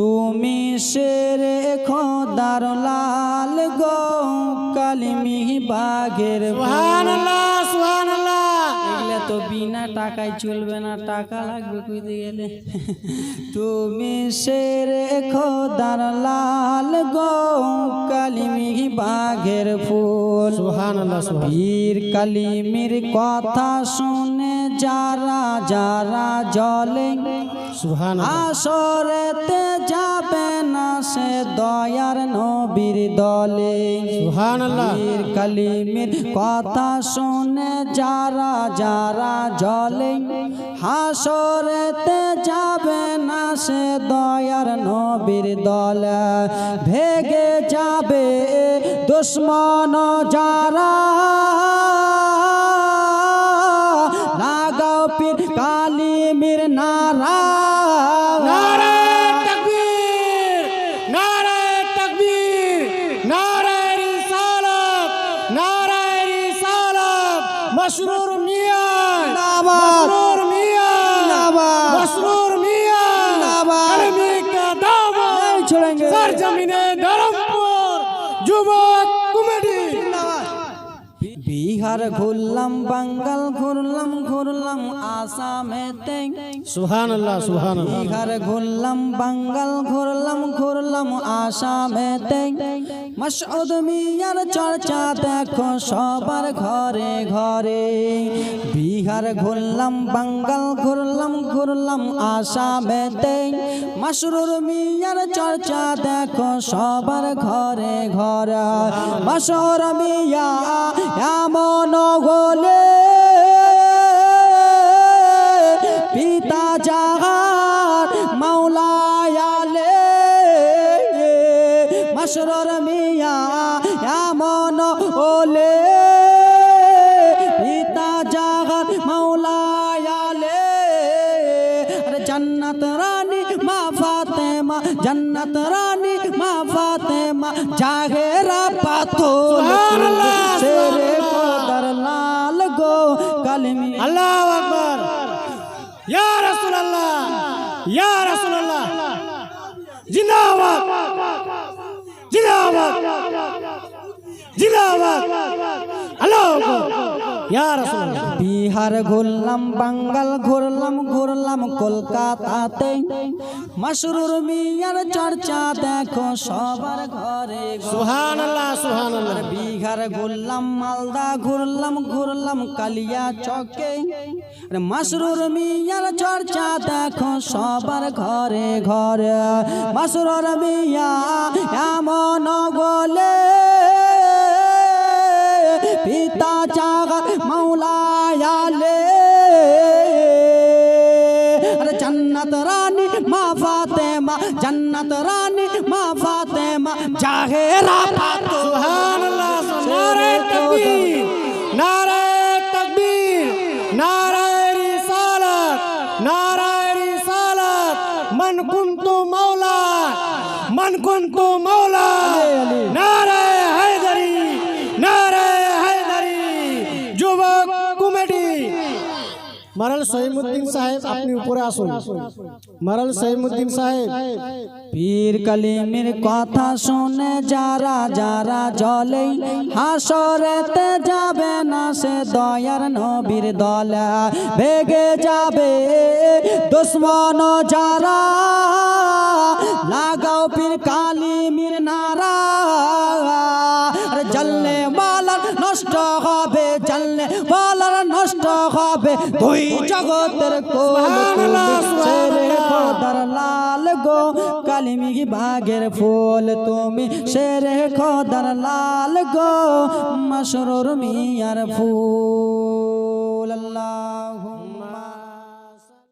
তুমি শেরে খোদার লাল গো কালিমি বাঘের এগুলা তো বিনা টাকায় চলবে না টাকা লাগবে কইতে গেলে। তুমি শেরে খোদার লাল গো কালিমি বাঘের ফুল। বীর কালিমির কথা শুনে যারা যারা জলে আসরেতে যাবে না সে দয়ার নবীর দলে। সুবহানাল্লাহ। বীর কালিমির কথা শুনে যারা যারা জলে হাসরেতে যাবে না সে দয়ার নবীর দলে। ভেগে যাবে দুশ্মন যারা। মসরুর মিয়া নাবাদ মিয়া মিয়া নাবাদ জমিনে ধরমপুর। যুবক কমেডি। বিহার ঘুরলাম বাঙ্গাল ঘুরলাম ঘুরলাম আসামেতে। সুবহানাল্লাহ সুবহানাল্লাহ। বিহার ঘুরলাম বাঙ্গাল ঘুরলাম ঘুরলাম আসামেতে। মাসউদ মিয়ার চর্চা দেখো সবার ঘরে ঘরে। বিহার ঘুরলাম বাঙ্গাল ঘুরলাম ঘুরলাম আসামেতে। মাসরুর মিয়ার চর্চা দেখো সবার ঘরে ঘরে। মাসর মিয়া এমন গোলে পিতা জাহার মাওলায়ালে মাসরর মিয়া এমন ওলে। পিতা জাহার মাওলায়ালে আরে জান্নাত রানী মা ফাতেমা জান্নাত রানী মা ফাতেমা জাহেরা পাথর। কালমি আল্লাহু আকবার। ইয়া রাসূলুল্লাহ ইয়া রাসূলুল্লাহ। জিন্দাবাদ। জিন্দাবাদ। জিন্দাবাদ। আল্লাহু আকবার ইয়া রাসূলুল্লাহ। বিহার ঘুরলাম বাঙ্গাল ঘুরলাম ঘুরলাম কলকাতাতে। মাসরুর মিয়ার চর্চা দেখো সবার ঘরে ঘরে। সুবহানাল্লাহ সুবহানাল্লাহ। বিহার ঘুরলাম মালদা ঘুরলাম ঘুরলাম কালিয়া চকে। মাসরুর মিয়ার চর্চা দেখো সবার ঘরে ঘরে। মাসরুর মিয়া এমন বলে পিতা চাগার মৌলায়ালে আরে জান্নাত রানী মা ফাতেমা জান্নাত রানী মা ফাতেমা জাহেরা পাতো সুবহানাল্লাহ নারে তাকবীর নারে তাকবীর নারে রিসালাত নারে রিসালাত মান কুনতু মাওলা মান কুনতু মাওলা নারে হায়দারি মারাল সহিমুদ্দিন সাহেব, আপনি উপরে আসুন। মারাল সহিমুদ্দিন সাহেব, পীর কালিমের কথা শুনে যারা যারা জলে, হাসরেতে যাবে না সে দয়ার নবীর দলে। ভেগে যাবে দুশ্মন যারা। লাগাও পীর কালিমের নারা। আরে জলনে বালার নষ্ট দুই জগতের। খোদার লাল গো কালিমি বাগের ফুল তুমি শেরে খোদার লাল গো মশরুর মিয়ার ফুল আল্লাহ